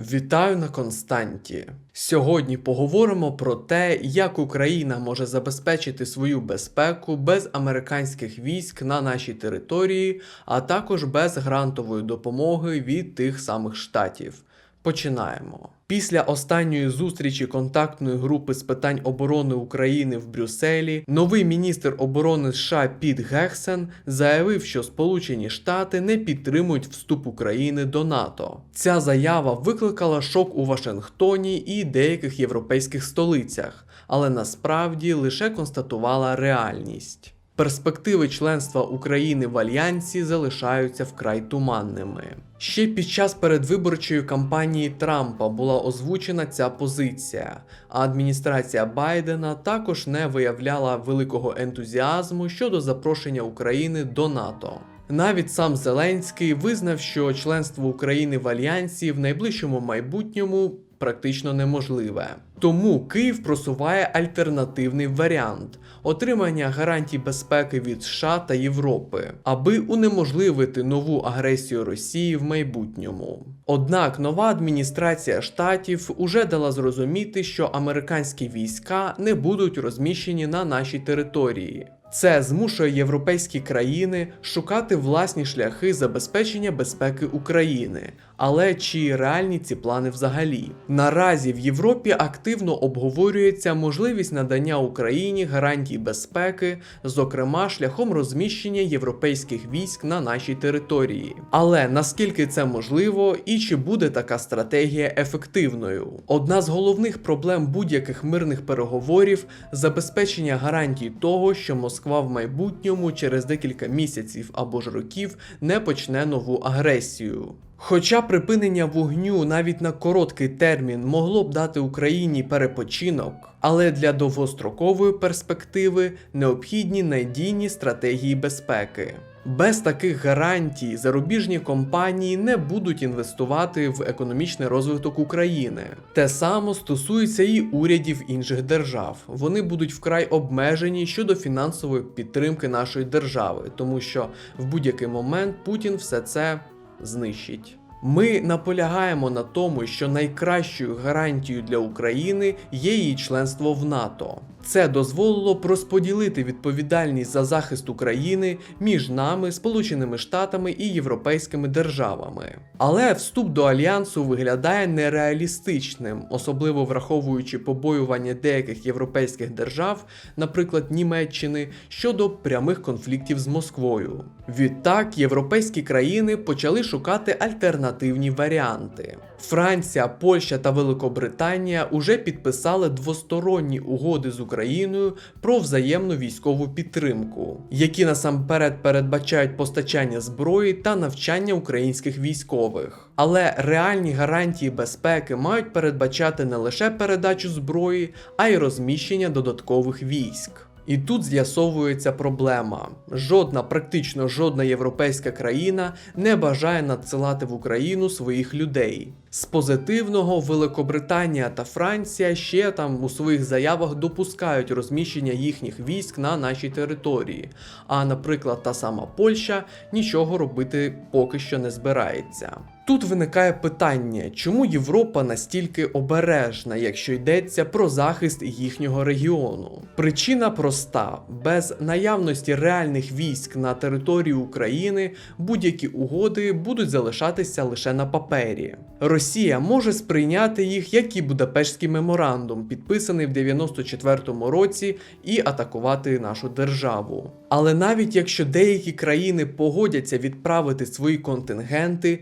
Вітаю на Константі. Сьогодні поговоримо про те, як Україна може забезпечити свою безпеку без американських військ на нашій території, а також без грантової допомоги від тих самих штатів. Починаємо. Після останньої зустрічі контактної групи з питань оборони України в Брюсселі новий міністр оборони США Піт Гексен заявив, що Сполучені Штати не підтримують вступ України до НАТО. Ця заява викликала шок у Вашингтоні і деяких європейських столицях, але насправді лише констатувала реальність. Перспективи членства України в альянсі залишаються вкрай туманними. Ще під час передвиборчої кампанії Трампа була озвучена ця позиція, а адміністрація Байдена також не виявляла великого ентузіазму щодо запрошення України до НАТО. Навіть сам Зеленський визнав, що членство України в альянсі в найближчому майбутньому практично неможливе. Тому Київ просуває альтернативний варіант отримання гарантій безпеки від США та Європи, аби унеможливити нову агресію Росії в майбутньому. Однак нова адміністрація штатів уже дала зрозуміти, що американські війська не будуть розміщені на нашій території. Це змушує європейські країни шукати власні шляхи забезпечення безпеки України. Але чи реальні ці плани взагалі? Наразі в Європі активно обговорюється можливість надання Україні гарантій безпеки, зокрема шляхом розміщення європейських військ на нашій території. Але наскільки це можливо і чи буде така стратегія ефективною? Одна з головних проблем будь-яких мирних переговорів забезпечення гарантій того, що Москва в майбутньому через декілька місяців або ж років не почне нову агресію. Хоча припинення вогню навіть на короткий термін могло б дати Україні перепочинок, але для довгострокової перспективи необхідні надійні стратегії безпеки. Без таких гарантій зарубіжні компанії не будуть інвестувати в економічний розвиток України. Те само стосується і урядів інших держав. Вони будуть вкрай обмежені щодо фінансової підтримки нашої держави, тому що в будь-який момент Путін все це знищить. Ми наполягаємо на тому, що найкращою гарантією для України є її членство в НАТО. Це дозволило б розподілити відповідальність за захист України між нами, Сполученими Штатами і європейськими державами. Але вступ до альянсу виглядає нереалістичним, особливо враховуючи побоювання деяких європейських держав, наприклад Німеччини, щодо прямих конфліктів з Москвою. Відтак європейські країни почали шукати альтернативні варіанти. Франція, Польща та Великобританія уже підписали двосторонні угоди з Україною про взаємну військову підтримку, які насамперед передбачають постачання зброї та навчання українських військових. Але реальні гарантії безпеки мають передбачати не лише передачу зброї, а й розміщення додаткових військ. І тут з'ясовується проблема. Жодна, практично жодна європейська країна не бажає надсилати в Україну своїх людей. З позитивного Великобританія та Франція ще там у своїх заявах допускають розміщення їхніх військ на нашій території. А, наприклад, та сама Польща нічого робити поки що не збирається. Тут виникає питання, чому Європа настільки обережна, якщо йдеться про захист їхнього регіону? Причина проста: без наявності реальних військ на території України будь-які угоди будуть залишатися лише на папері. Росія може сприйняти їх як і Будапештський меморандум, підписаний в 94-му році, і атакувати нашу державу. Але навіть якщо деякі країни погодяться відправити свої контингенти,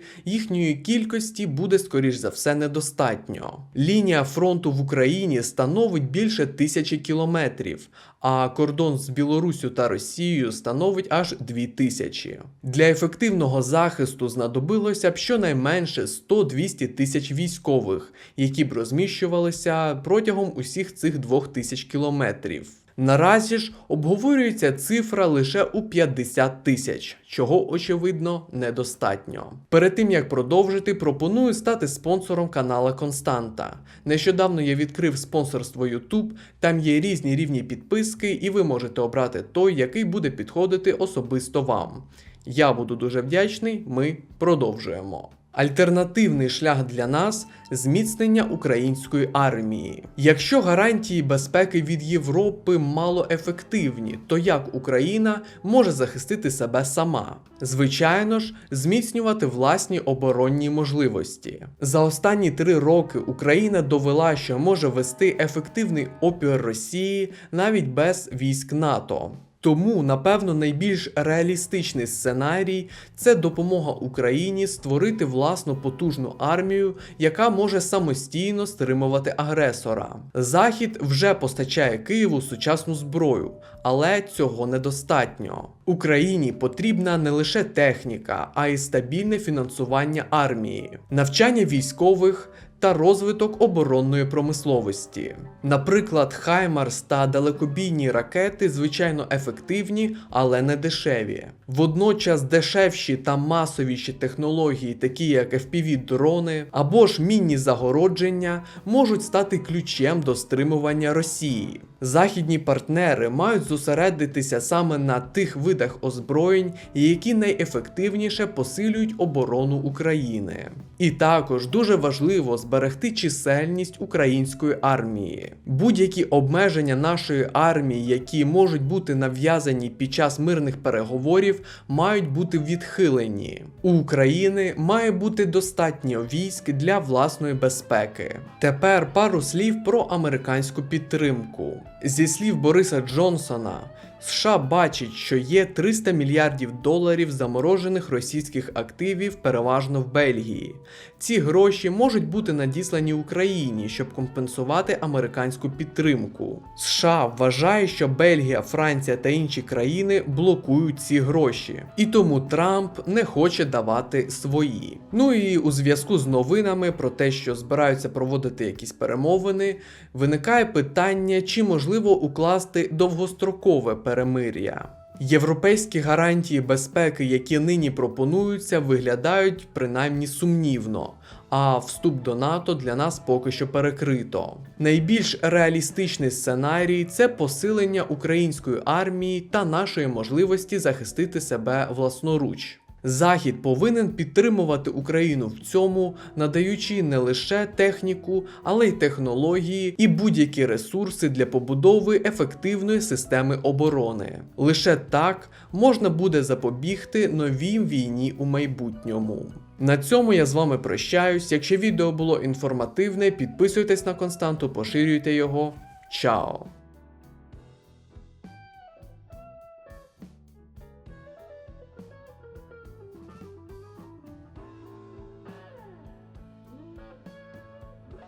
їхньої кількості буде скоріш за все недостатньо. Лінія фронту в Україні становить більше тисячі кілометрів, а кордон з Білоруссю та Росією становить аж 2000. Для ефективного захисту знадобилося б щонайменше 100-200 тисяч військових, які б розміщувалися протягом усіх цих 2000 кілометрів. Наразі ж обговорюється цифра лише у 50 тисяч, чого очевидно недостатньо. Перед тим як продовжити, пропоную стати спонсором канала Константа. Нещодавно я відкрив спонсорство YouTube, там є різні рівні підписки, і ви можете обрати той, який буде підходити особисто вам. Я буду дуже вдячний, ми продовжуємо. Альтернативний шлях для нас зміцнення української армії. Якщо гарантії безпеки від Європи малоефективні, то як Україна може захистити себе сама? Звичайно ж, зміцнювати власні оборонні можливості. За останні три роки Україна довела, що може вести ефективний опір Росії навіть без військ НАТО. Тому, напевно, найбільш реалістичний сценарій це допомога Україні створити власну потужну армію, яка може самостійно стримувати агресора. Захід вже постачає Києву сучасну зброю, але цього недостатньо. Україні потрібна не лише техніка, а й стабільне фінансування армії, навчання військових та розвиток оборонної промисловості. Наприклад, Хаймарс та далекобійні ракети звичайно ефективні, але не дешеві. Водночас дешевші та масовіші технології, такі як FPV-дрони або ж мінні загородження, можуть стати ключем до стримування Росії. Західні партнери мають зосередитися саме на тих видах озброєнь, які найефективніше посилюють оборону України. І також дуже важливо зберегти чисельність української армії. Будь-які обмеження нашої армії, які можуть бути нав'язані під час мирних переговорів, мають бути відхилені. У України має бути достатньо військ для власної безпеки. Тепер пару слів про американську підтримку. Зі слів Бориса Джонсона, США бачить, що є 300 мільярдів доларів заморожених російських активів, переважно в Бельгії. Ці гроші можуть бути надіслані Україні, щоб компенсувати американську підтримку. США вважає, що Бельгія, Франція та інші країни блокують ці гроші, і тому Трамп не хоче давати свої. Ну і у зв'язку з новинами про те, що збираються проводити якісь перемовини, виникає питання, чи можливо укласти довгострокове перемир'я. Європейські гарантії безпеки, які нині пропонуються, виглядають принаймні сумнівно, а вступ до НАТО для нас поки що перекрито. Найбільш реалістичний сценарій це посилення української армії та нашої можливості захистити себе власноруч. Захід повинен підтримувати Україну в цьому, надаючи не лише техніку, але й технології і будь-які ресурси для побудови ефективної системи оборони. Лише так можна буде запобігти новій війні у майбутньому. На цьому я з вами прощаюсь. Якщо відео було інформативне, підписуйтесь на константу, поширюйте його. Чао!